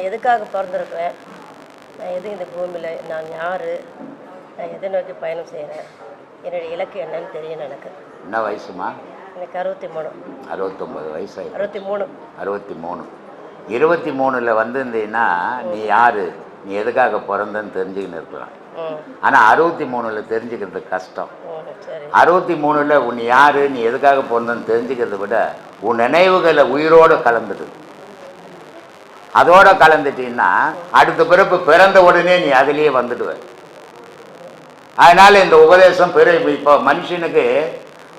நான் எதுக்காக பிறந்திருக்கிறேன்? நான் எது இந்த பூமியில்? நான் யார்? நான் எதை நோக்கி பயணம் செய்கிறேன் என்னுடைய இலக்கு என்னன்னு தெரியணும் எனக்கு. என்ன வயசுமா? எனக்கு அறுபத்தி மூணு அறுபத்தொம்பது வயசாகி அறுபத்தி மூணு அறுபத்தி மூணு இருபத்தி மூணில் வந்திருந்தீங்கன்னா நீ யார்? நீ எதுக்காக பிறந்தன்னு தெரிஞ்சுக்கின்னு இருக்கலாம். ஆனால் அறுபத்தி மூணில் தெரிஞ்சுக்கிறது கஷ்டம். அறுபத்தி மூணில் உன் யார்? நீ எதுக்காக பிறந்தன்னு தெரிஞ்சுக்கிறத விட உன் நினைவுகளை உயிரோடு கலந்துடு. அதோட கலந்துட்டீங்கன்னா அடுத்த பிறப்பு பிறந்த உடனே நீ அதுலேயே வந்துடுவ. அதனால இந்த உபதேசம் பெரு இப்போ மனுஷனுக்கு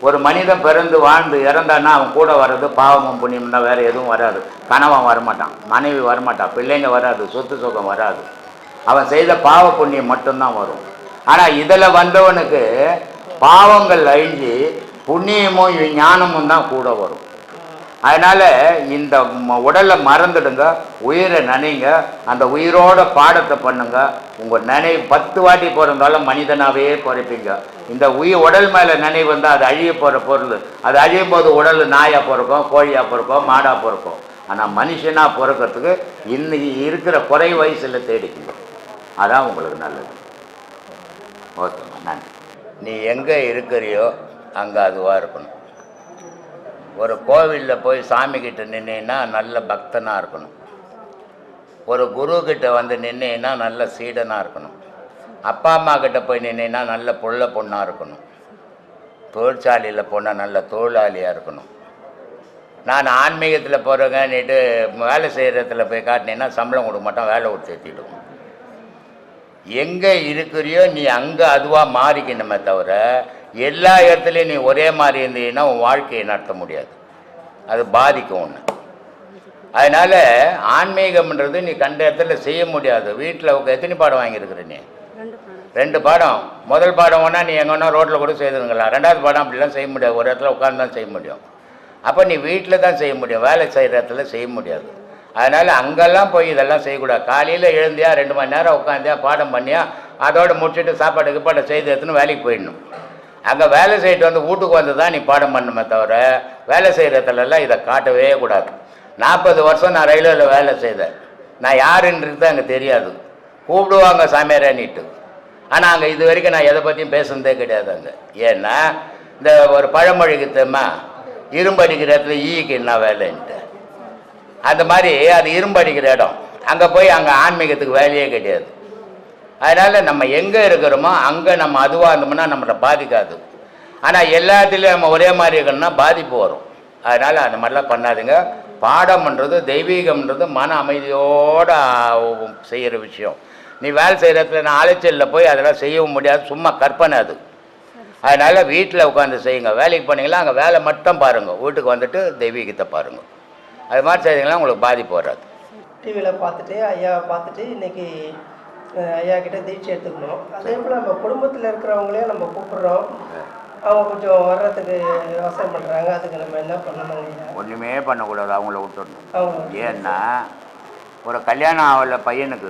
ஒரு மனிதன் பிறந்து வாழ்ந்து இறந்தான்னா அவன் கூட வர்றது பாவமும் புண்ணியம்னா வேற எதுவும் வராது. கணவன் வரமாட்டான் மனைவி வரமாட்டான் பிள்ளைங்க வராது சொத்து சுகம் வராது. அவன் செய்த பாவ புண்ணியம் மட்டும்தான் வரும். ஆனால் இதில் வந்தவனுக்கு பாவங்கள் அழிஞ்சு புண்ணியமும் ஞானமும் தான் கூட வரும். அதனால இந்த ம- உடலை மறந்துடுங்க உயிரை நினைங்க அந்த உயிரோட பாடத்தை பண்ணுங்க. உங்க நினைவு பத்து வாட்டி பிறந்தாலும் மனிதனாவே பிறப்பீங்க. இந்த உயிர் உடல் மேல நினைவு வந்தால் அது அழிய போற பொருள். அது அழியும் போது உடல் நாயா பிறக்கும் கோழியா பிறக்கும் மாடா பிறக்கும். ஆனா மனுஷனா பிறக்கிறதுக்கு இன்னைக்கு இருக்கிற குறை வயசுல தேடிக்கணும். அதான் உங்களுக்கு நல்லது. ஓகேம்மா நன்றி. நீ எங்க இருக்கிறியோ அங்க அதுவா இருக்கணும். ஒரு கோவிலில் போய் சாமி கிட்ட நின்னீன்னா நல்ல பக்தனாக இருக்கணும். ஒரு குரு கிட்ட வந்து நின்னீன்னா நல்ல சீடனாக இருக்கணும். அப்பா அம்மா கிட்ட போய் நின்னீன்னா நல்ல புள்ள பொண்ணாக இருக்கணும். தொழிற்சாலையில் போனால் நல்ல தொழிலாளியாக இருக்கணும். நான் ஆன்மீகத்தில் போகிறேங்கன்னுட்டு வேலை செய்கிறதுல போய் காட்டினேன்னா சம்பளம் கொடுக்க மாட்டோம் வேலை விட்டு சேர்த்திடுவோம் எங்கே இருக்கிறியோ நீ அங்கே அதுவாக மாறிக்கணுமே தவிர எல்லா இடத்துலையும் நீ ஒரே மாதிரி இருந்தீங்கன்னா உன் வாழ்க்கையை நடத்த முடியாது. அது பாதிக்கும் ஒன்று அதனால் ஆன்மீகம்ன்றது நீ கண்ட இடத்துல செய்ய முடியாது. வீட்டில் எத்தனை பாடம் வாங்கியிருக்கிற நீ? ரெண்டு பாடம். முதல் பாடம் வேணால் நீ எங்கன்னா ரோட்டில் கூட செய்துருங்களா ரெண்டாவது பாடம் அப்படிலாம் செய்ய முடியாது. ஒரு இடத்துல உட்காந்து தான் செய்ய முடியும். அப்போ நீ வீட்டில் தான் செய்ய முடியும். வேலை செய்கிற இடத்துல செய்ய முடியாது. அதனால் அங்கெல்லாம் போய் இதெல்லாம் செய்யக்கூடாது. காலையில் எழுந்தியா ரெண்டு மணி நேரம் உட்காந்தியா பாடம் பண்ணியா அதோட முடிச்சுட்டு சாப்பாடு கிப்பாடை செய்து எடுத்துன்னு வேலைக்கு போயிடணும். அங்கே வேலை செய்யிட்டு வந்து வீட்டுக்கு வந்து தான் நீ பாடம் பண்ணுமே தவிர வேலை செய்கிற இடத்துலலாம் இதை காட்டவே கூடாது. நாற்பது வருஷம் நான் ரயில்வேல வேலை செய்தேன். நான் யாருன்றது அங்கே தெரியாது. கூப்பிடுவாங்க சாமியாரானிட்டு ஆனால் அங்கே இது வரைக்கும் நான் எதை பற்றியும் பேசுனதே கிடையாது அங்கே. ஏன்னா இந்த ஒரு பழமொழிக்கு தெரியுமா? இரும்பு அடிக்கிற இடத்துல ஈக்கு என்ன வேலைன்ட்டு. அந்த மாதிரி அது இரும்பு அடிக்கிற இடம். அங்கே போய் அங்கே ஆன்மீகத்துக்கு வேலையே கிடையாது. அதனால் நம்ம எங்கே இருக்கிறோமோ அங்கே நம்ம அதுவாக இருந்தோம்னா நம்மளை பாதிக்காது. ஆனால் எல்லாத்துலேயும் நம்ம ஒரே மாதிரி இருக்கணும்னா பாதிப்பு வரும். அதனால் அந்த மாதிரிலாம் பண்ணாதுங்க. பாடம்ன்றது தெய்வீகம்ன்றது மன அமைதியோடு செய்கிற விஷயம். நீ வேலை செய்கிற இடத்துல நான் அலைச்சலில் போய் அதெல்லாம் செய்யவும் முடியாது. சும்மா கற்பனை அது. அதனால் வீட்டில் உட்காந்து செய்யுங்க. வேலைக்கு போனீங்களா அங்கே வேலை மட்டும் பாருங்கள் வீட்டுக்கு வந்துட்டு தெய்வீகத்தை பாருங்கள் அது மாதிரி செய்தீங்கன்னா உங்களுக்கு பாதிப்பு வராது. டிவியில் பார்த்துட்டு ஐயாவை பார்த்துட்டு இன்றைக்கி ஐயா கிட்ட தீட்சை எடுத்துக்கணும். அதே போல் நம்ம குடும்பத்தில் இருக்கிறவங்களே நம்ம கூப்பிடுறோம். அவங்க கொஞ்சம் வர்றதுக்கு யோசனை பண்ணுறாங்க அதுக்கு நம்ம என்ன பண்ணணும்? ஒன்றுமே பண்ணக்கூடாது. அவங்கள விட்டுடணும் ஏன்னா ஒரு கல்யாணம் ஆகல பையனுக்கு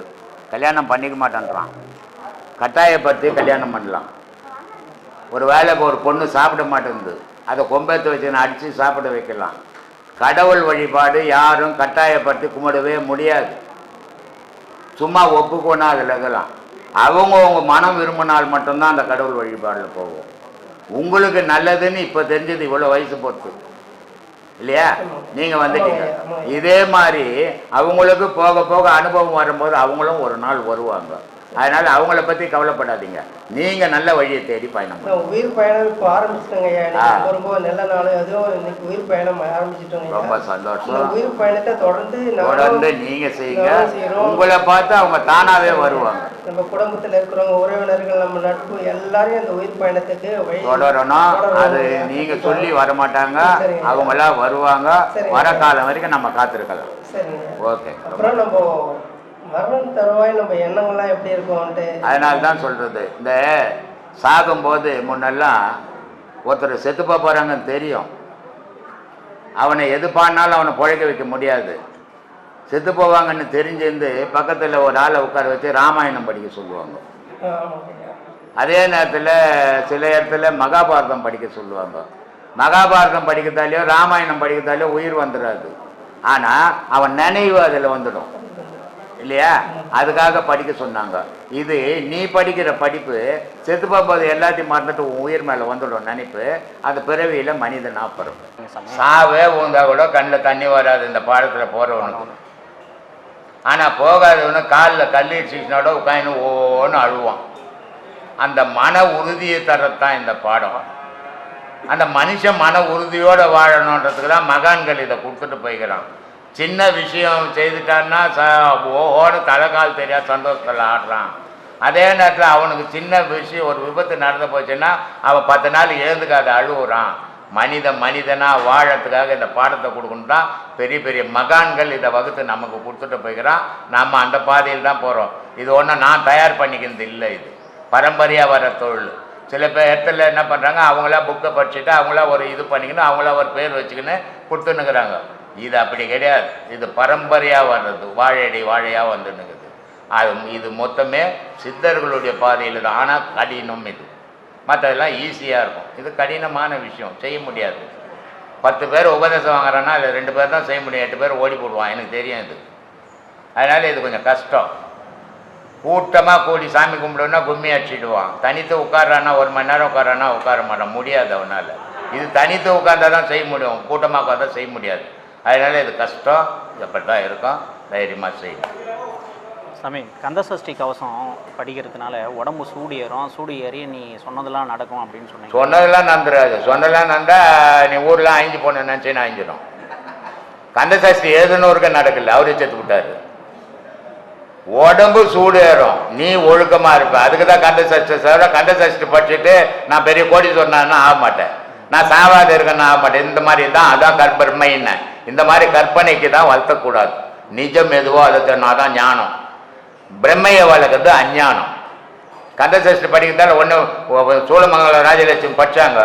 கல்யாணம் பண்ணிக்க மாட்டேன்றான். கட்டாயப்படுத்தி கல்யாணம் பண்ணலாம். ஒரு வேலைக்கு ஒரு பொண்ணு சாப்பிட மாட்டேங்குது. அதை கொம்பேத்து வச்சு அடித்து சாப்பிட வைக்கலாம். கடவுள் வழிபாடு யாரும் கட்டாயப்படுத்தி கும்பிடவே முடியாது. சும்மா ஒப்புக்கோனா அதில் இதெல்லாம் அவங்கவுங்க மனம் விரும்பினால் மட்டும்தான் அந்த கடவுள் வழிபாடில் போகும் உங்களுக்கு நல்லதுன்னு இப்போ தெரிஞ்சது இவ்வளோ வயசு பொறுத்து இல்லையா? நீங்கள் வந்துட்டீங்க. இதே மாதிரி அவங்களுக்கு போக போக அனுபவம் வரும்போது அவங்களும் ஒரு நாள் வருவாங்க. அதனால அவங்கள பத்தி கவலைப்படாதீங்க. நீங்க நல்ல வழியை தேடி பயணம் உயிர் பயணம் இப்போ ஆரம்பிச்சிட்டோங்க ரொம்ப நல்ல நாள். அதுவும் இன்னைக்கு உயிர் பயணம் ஆரம்பிச்சிட்டோங்க ரொம்ப சந்தோஷம். உயிர் பயணத்தை தொடர்ந்து தொடர்ந்து நீங்க செய்யுங்க. உங்களை பார்த்து அவங்க தானாவே வருவாங்க. நம்ம குடும்பத்தில் இருக்கிறவங்க உறவினர்கள் நம்ம நட்பு எல்லாரையும் அந்த உயிர் பயணத்துக்கு வழி தொடரணும். அது. நீங்க சொல்லி வரமாட்டாங்க. அவங்களாம் வருவாங்க. வர காலம் வரைக்கும் நம்ம காத்திருக்கலாம். ஓகே அப்புறம் நம்ம மரணம் தருவாய் நம்ம எண்ணங்கள்லாம் எப்படி இருக்கும்ன்ட்டு. அதனால தான் சொல்கிறது இந்த சாகும்போது முன்னெல்லாம் ஒருத்தர் செத்து போறாங்கன்னு போகிறாங்கன்னு தெரியும். அவனை எது பாடினாலும் அவனை பிழைக்க வைக்க முடியாது. செத்து போவாங்கன்னு தெரிஞ்சிருந்து பக்கத்தில் ஒரு ஆளை உட்கார வச்சு ராமாயணம் படிக்க சொல்லுவாங்க. அதே நேரத்தில் சில இடத்துல மகாபாரதம் படிக்க சொல்லுவாங்க. மகாபாரதம் படிக்கிறதாலேயோ ராமாயணம் படிக்கிறதாலேயோ உயிர் வந்துடாது ஆனால் அவன் நினைவு அதில் வந்துடும். இல்லையா? அதுக்காக படிக்க சொன்னாங்க. இது நீ படிக்கிற படிப்பு செத்து போகும்போது எல்லாத்தையும் மறந்துட்டு உன் உயிர் மேலே வந்துடும் நினைப்பு அந்த பிறவியில் மனிதன் நாப்பரும் சாவே ஊந்தா கூட கண்ணில் தண்ணி வராது இந்த பாடத்தில் போகிறவனுக்கு ஆனால் போகாதவனு காலில் கல்லீச்சினோட உட்காந்து ஓன்னு அழுவான். அந்த மன உறுதியை தரத்தான் இந்த பாடம். அந்த மனுஷன் மன உறுதியோடு வாழணுன்றதுக்கு தான் மகான்கள் இதை கொடுத்துட்டு போய்க்கிறான். சின்ன விஷயம் செய்துட்டான்னா ச ஓஹோன்னு தலைகால் தெரியாத சந்தோஷத்தில் ஆடுறான். அதே நேரத்தில் அவனுக்கு சின்ன விஷயம் ஒரு விபத்து நடந்து போச்சுன்னா அவன் பத்து நாள் எழுந்துக்காத அழுகுறான் மனித மனிதனாக வாழறதுக்காக இந்த பாடத்தை கொடுக்கணுன்னா பெரிய பெரிய மகான்கள் இதை வகுத்து நமக்கு கொடுத்துட்டு போய்க்கிறான். நம்ம அந்த பாதையில் தான் போகிறோம் இது ஒன்றும் நான் தயார் பண்ணிக்கிறது இல்லை இது. பரம்பரையாக வர தொழில். சில பேர் இடத்துல என்ன பண்ணுறாங்க அவங்களா புக்கை படிச்சுட்டு அவங்களா ஒரு இது பண்ணிக்கின்னு அவங்களா ஒரு பேர் வச்சுக்கின்னு கொடுத்துன்னுக்குறாங்க. இது அப்படி கிடையாது. இது பரம்பரையாக வர்றது. வாழையடி வாழையாக வந்துன்னுக்குது அது இது மொத்தமே சித்தர்களுடைய பாதையில் தான். ஆனால் கடினம் இது. மற்றதெல்லாம் ஈஸியாக இருக்கும். இது கடினமான விஷயம். செய்ய முடியாது. பத்து பேர் உபதேசம் வாங்குறான்னா அதில் ரெண்டு பேர் தான் செய்ய முடியும். எட்டு பேர் ஓடி போடுவான் எனக்கு தெரியும் இது. அதனால் இது கொஞ்சம் கஷ்டம். கூட்டமாக கூடி சாமி கும்பிடுன்னா கும்மி அடிச்சிடுவான். தனித்து உட்காரான்னா ஒரு மணி நேரம் உட்காரான்னா உட்கார மாட்டான். முடியாது அவனால். இது தனித்து உட்காந்தா தான் செய்ய முடியும். கூட்டமாக உட்காந்தா செய்ய முடியாது. அதனால் இது கஷ்டம். எப்படி தான் இருக்கும்? தைரியமாக செய்யணும் சாமி கந்தசஷ்டி கவசம் படிக்கிறதுனால உடம்பு சூடு ஏறும். சூடு ஏறி நீ சொன்னதெல்லாம் நடக்கும் அப்படின்னு சொன்னீங்க. சொன்னதெல்லாம் நந்துடாது சொன்னதெல்லாம் நந்தா நீ ஊரில் அழிஞ்சு போன நினச்சின்னு அழிஞ்சிடும். கந்த சஷ்டி எழுதுனூருக்கு நடக்கல. அவரே செத்து விட்டாரு உடம்பு சூடு ஏறும். நீ ஒழுக்கமாக இருப்ப. அதுக்கு தான் கந்த சஷ்டி சார் கந்த சஷ்டி படிச்சுட்டு நான் பெரிய கோடி சொன்னான்னா ஆக மாட்டேன். நான் சாவாத இருக்கேன்னு ஆக மாட்டேன். இந்த மாதிரி தான் அதான் கற்பனைன்னு இந்த மாதிரி கற்பனைக்கு தான் வளர்த்தக்கூடாது நிஜம் எதுவோ அதை தான் ஞானம். பிரம்மையை வளர்க்குறது அஞ்ஞானம். கந்தசஷ்டி படிக்கிறதால ஒன்று சோழமங்கலம் ராஜலட்சுமி படிச்சாங்க.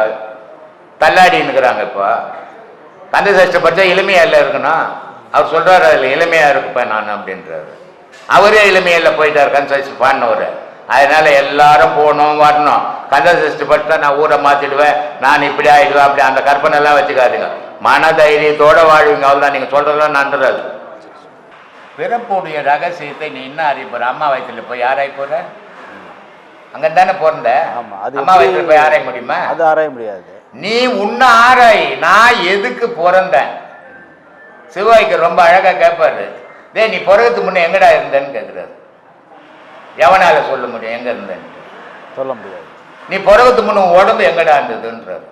தள்ளாடின்னுக்குறாங்க இப்போ. கந்தசஷ்டி படித்தா எளிமையாக இருக்கணும் அவர் சொல்கிறார் அதில் எளிமையாக இருப்பேன் நான் அப்படின்றாரு. அவரே எளிமையில் போயிட்டார் கந்தசஷ்டி பாடினவர். அதனால எல்லாரும் போகணும் வரணும். கந்தசஷ்டி படித்தா நான் ஊரை மாற்றிடுவேன் நான் இப்படி ஆகிடுவேன் அப்படி அந்த கற்பனைலாம் வச்சுக்காதுங்க. மன தைரியத்தோட வாழ்வீங்க. அவ்வளோதான் நீங்கள் சொல்கிறதெல்லாம் நன்றது. பிறப்புடைய ரகசியத்தை நீ என்ன அறிய அம்மா வயிற்றுல போய் யாராய் போற? அங்க தானே பிறந்த? ஆமா, அது அம்மா வயிற்றுல போய் ஆராய முடியுமா? அது ஆராய முடியாது. நீ உன்ன ஆராய் நான் எதுக்கு பிறந்தேன் சிவாய்க்கு ரொம்ப அழகா கேட்பாரு டேய் நீ பிறகுக்கு முன்ன எங்கடா இருந்தேன்னு கேட்குறாரு எவனால சொல்ல முடியும்? எங்க இருந்தேன்னு. சொல்ல முடியாது. நீ பிறகுக்கு முன்ன உடம்பு எங்கடா இருந்ததுன்றாரு.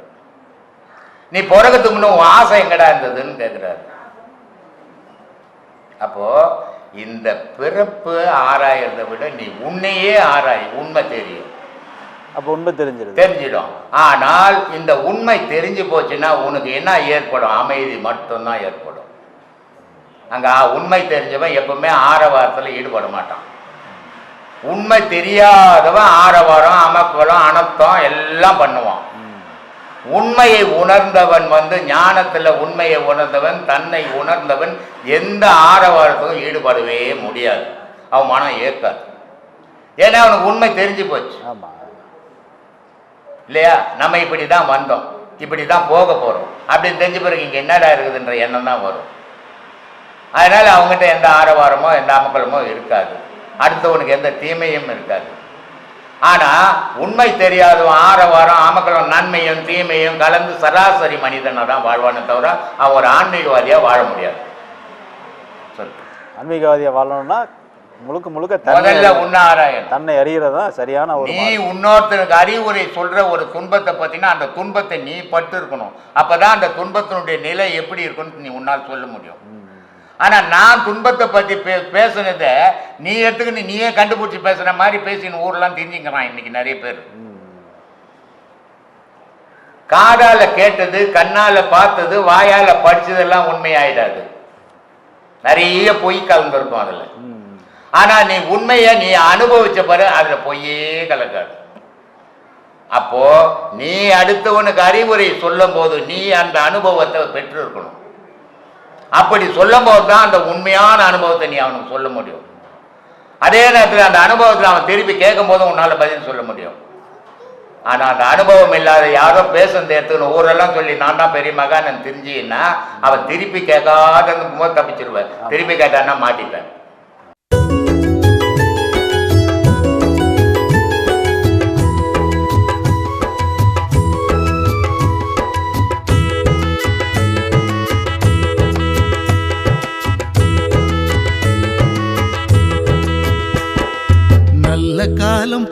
நீ பிறகுக்கு முன்ன உன் ஆசை எங்கடா இருந்ததுன்னு கேட்குறாரு அப்போ இந்த பிறப்பு ஆராயறத விட நீ உன்னையே ஆராய் உண்மை தெரியும். அப்போ உண்மை தெரிஞ்சிருது. தெரிஞ்சிடும். ஆனால் இந்த உண்மை தெரிஞ்சு போச்சுன்னா உனக்கு என்ன ஏற்படும்? அமைதி மட்டும்தான் ஏற்படும். அங்க உண்மை தெரிஞ்சவன் எப்பவுமே ஆரவாரத்தில் ஈடுபட மாட்டான். உண்மை தெரியாதவன் ஆரவாரம் அமக்கலம் அனர்த்தம் எல்லாம் பண்ணுவான். உண்மையை உணர்ந்தவன் வந்து ஞானத்துல உண்மையை உணர்ந்தவன் தன்னை உணர்ந்தவன் எந்த ஆரவாரத்துக்கும் ஈடுபடவே முடியாது. அவன் மனம் ஏற்காது. ஏன்னா அவனுக்கு உண்மை தெரிஞ்சு போச்சு. இல்லையா? நம்ம இப்படி தான் வந்தோம். இப்படி தான் போக போகிறோம் அப்படின்னு தெரிஞ்ச பிறகு இங்கே என்னடா இருக்குதுன்ற எண்ணம் தான் வரும். அதனால் அவங்ககிட்ட எந்த ஆரவாரமோ எந்த அமக்கலமோ இருக்காது. அடுத்தவனுக்கு எந்த தீமையும் இருக்காது. ஆனால் உண்மை தெரியாதவன் ஆரவாரம் அமக்கலம் நன்மையும் தீமையும் கலந்து சராசரி மனிதனாக தான் வாழ்வானே தவிர அவன் ஒரு ஆன்மீகவாதியாக வாழ முடியாது. ஆன்மீகவாதியா வாழணும்னா முழுக்க முழுக்க முதல்ல உன்ன ஆராயணும் தன்னை அறியறது தான் சரியான ஒரு நீ. இன்னொருத்தருக்கு அறிவுரை சொல்ற ஒரு துன்பத்தை பத்தினா அந்த துன்பத்தை நீ பட்டு இருக்கணும் அப்பதான் அந்த துன்பத்தினுடைய நிலை எப்படி இருக்குன்னு நீ உன்னால் சொல்ல முடியும். ஆனால் நான் துன்பத்தை பற்றி பே பேசுனதை நீ எடுத்துக்கிட்டு நீயே கண்டுபிடிச்சி பேசுகிற மாதிரி பேசின ஊர்லாம் தெரிஞ்சுக்கிறான் இன்னைக்கு நிறைய பேர். காதால் காதால கேட்டது கண்ணால பார்த்தது வாயால படிச்சதெல்லாம் உண்மையாயிடாது. நிறைய பொய் கலந்துருக்கும் அதில். ஆனால் நீ உண்மையை நீ அனுபவிச்ச பிறகு அதில் பொய்யே கலக்காது. அப்போ நீ அடுத்தவனுக்கு அறிவுரை சொல்லும் போது நீ அந்த அனுபவத்தை பெற்றிருக்கணும். அப்படி சொல்லும் போது தான் அந்த உண்மையான அனுபவத்தை நீ அவனுக்கு சொல்ல முடியும். அதே நேரத்தில் அந்த அனுபவத்தில் அவன் திருப்பி கேட்கும் போதும் உன்னால் பதில் சொல்ல முடியும். ஆனால் அந்த அனுபவம் இல்லாத யாரோ பேசுனது எடுத்துன்னு ஊரெல்லாம் சொல்லி நான் தான் பெரிய மகான் தெரிஞ்சின்னா அவன் திருப்பி கேட்காத போது தப்பிச்சிருவேன் திருப்பி கேட்டான்னா மாட்டிப்பேன்.